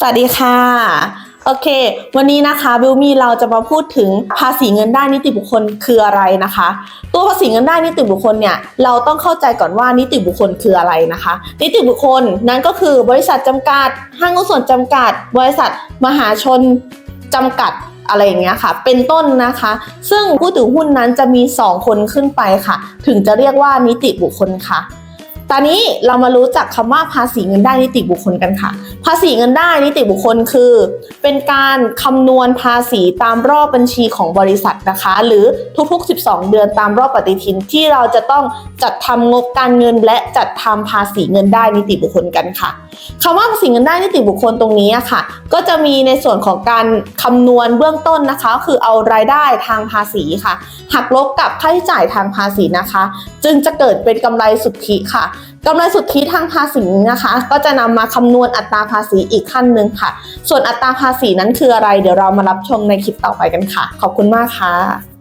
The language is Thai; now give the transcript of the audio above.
สวัสดีค่ะ โอเค วันนี้นะคะบิวมีเราจะมาพูดถึงภาษีเงินได้นิติบุคคลคืออะไรนะคะ ตัวภาษีเงินได้นิติบุคคลเนี่ยเราต้องเข้าใจก่อนว่านิติบุคคลคืออะไรนะคะ นิติบุคคลนั้นก็คือบริษัทจำกัด ห้างหุ้นส่วนจำกัด บริษัทมหาชนจำกัดอะไรอย่างเงี้ยค่ะ เป็นต้นนะคะ ซึ่งผู้ถือหุ้นนั้นจะมี 2 คนขึ้นไปค่ะ ถึงจะเรียกว่านิติบุคคลค่ะ ตอนนี้เรามารู้จักคำว่าภาษีเงินได้นิติบุคคลกันค่ะ ภาษีเงินได้นิติบุคคลคือ เป็นการคำนวณภาษีตามรอบบัญชีของบริษัทนะคะ หรือทุกๆ 12 เดือนตามรอบปฏิทินที่เราจะต้องจัดทำงบการเงินและจัดทำภาษีเงินได้นิติบุคคลกันค่ะคำว่าภาษีเงินได้นิติบุคคลตรงนี้ค่ะ ก็จะมีในส่วนของการคำนวณเบื้องต้นนะคะก็คือเอารายได้ทางภาษีค่ะ หักลบกับค่าใช้จ่ายทางภาษีนะคะ จึงจะเกิดเป็นกำไรสุทธิค่ะ กำไรสุทธิทางภาษีนะคะ ก็จะนำมาคำนวณอัตราภาษีอีกขั้นหนึ่งค่ะ ส่วนอัตราภาษีนั้นคืออะไร เดี๋ยวเรามารับชมในคลิปต่อไปกันค่ะ ขอบคุณมากค่ะ